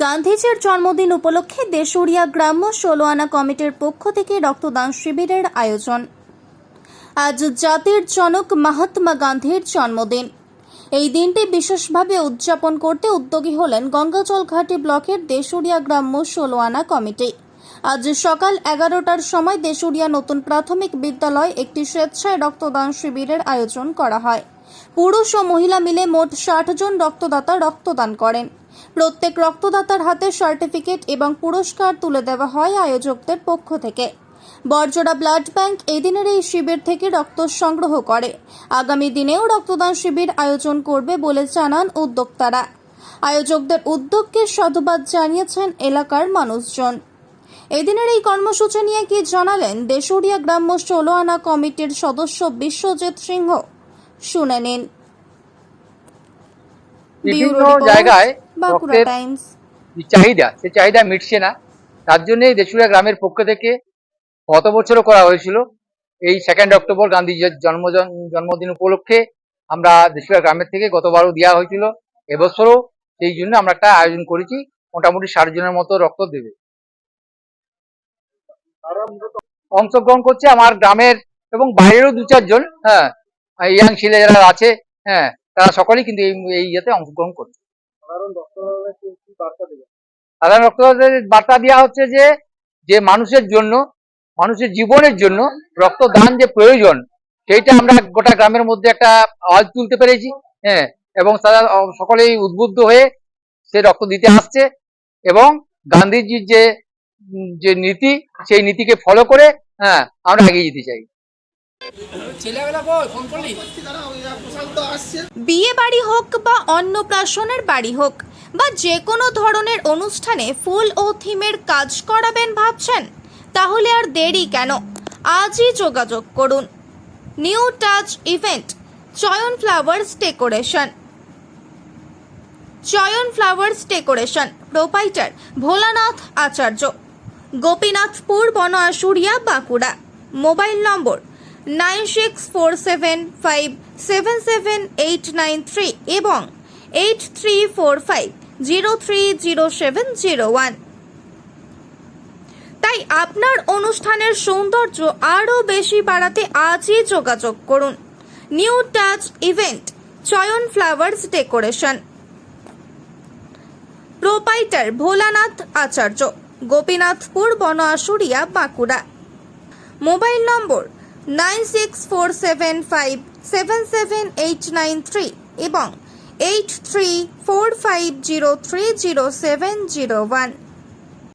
গান্ধীজির জন্মদিন উপলক্ষে দেশুরিয়া গ্রাম্য ষোলোয়ানা কমিটির পক্ষ থেকে রক্তদান শিবিরের আয়োজন। আজ জাতির জনক মহাত্মা গান্ধীর জন্মদিন। এই দিনটি বিশেষভাবে উদযাপন করতে উদ্যোগী হলেন গঙ্গাজল ঘাটি ব্লকের দেশুরিয়া গ্রাম্য ষোলোয়ানা কমিটি। আজ সকাল এগারোটার সময় দেশুরিয়া নতুন প্রাথমিক বিদ্যালয় একটি স্বেচ্ছায় রক্তদান শিবিরের আয়োজন করা হয়। পুরুষ ও মহিলা মিলে মোট ষাট জন রক্তদাতা রক্তদান করেন। প্রত্যেক রক্তদাতার হাতে সার্টিফিকেট এবং পুরস্কার তুলে দেওয়া হয় আয়োজকদের পক্ষ থেকে। বর্জরা ব্লাড ব্যাংক এই দিনের এই শিবির থেকে রক্ত সংগ্রহ করে। আগামী দিনেও রক্তদান শিবির আয়োজন করবে বলে জানান উদ্যোক্তারা। আয়োজকদের উদ্যোগকে সাধুবাদ জানিয়েছেন এলাকার মানুষজন। এদিনের এই কর্মসূচি নিয়ে কি জানালেন দেশুরিয়া গ্রাম্য ষোলো আনা কমিটির সদস্য বিশ্বজিৎ সিংহ। শুনে নিন। বিভিন্ন জায়গায় বাঁকুড়া টাইমস চাহিদা সে চাহিদা মিটছে না। তার জন্যই দেশুরা গ্রামের পক্ষ থেকে গত বছরও করা হয়েছিল। এই সেকেন্ড অক্টোবর গান্ধীজির জন্ম জন্মদিন উপলক্ষে আমরা দেশুরা গ্রামের থেকে গতবারও দেওয়া হয়েছিল। এবছরও সেই জন্য আমরা একটা আয়োজন করেছি। মোটামুটি ষাট জনের মতো রক্ত দেবে। অংশগ্রহণ করছে আমার গ্রামের এবং বাইরেরও দু চারজন হ্যাঁ ইয়াং ছেলে যারা আছে হ্যাঁ তারা সকলেই কিন্তু এই এই ইয়েতে অংশগ্রহণ করছে সাধারণ রক্তদানের বার্তা দেওয়া হচ্ছে যে যে মানুষের জন্য মানুষের জীবনের জন্য রক্তদান যে প্রয়োজন সেইটা আমরা গোটা গ্রামের মধ্যে একটা আওয়াজ তুলতে পেরেছি হ্যাঁ এবং তারা সকলেই উদ্বুদ্ধ হয়ে সে রক্ত দিতে আসছে এবং গান্ধীজির যে যে নীতি সেই নীতিকে ফলো করে হ্যাঁ আমরা এগিয়ে যেতে চাই। বিয়ে বাড়ি হোক বা অন্নপ্রাশনের বাড়ি হোক, বা যে কোনো ধরনের অনুষ্ঠানে ফুল ও থিমের কাজ করাবেন ভাবছেন, তাহলে আর দেরি কেন? আজই যোগাযোগ করুন। New touch event, Chayan flowers decoration. Chayan flowers decoration, proprietor Bholanath Acharya. Gopinathpur, Banashuria, Bankura. Mobile number nine six four seven five seven seven eight nine three এবং eight three four five zero three zero seven zero one. তাই আপনার অনুষ্ঠানের সৌন্দর্য আরও বেশি বাড়াতে আজই যোগাযোগ করুন। New touch event, Chayan flowers decoration. Proprietor Bholanath Acharya, Gopinathpur Banashuria Bankura. Mobile number nine six four seven five, seven seven eight nine three এবং eight three four five zero three zero seven zero one.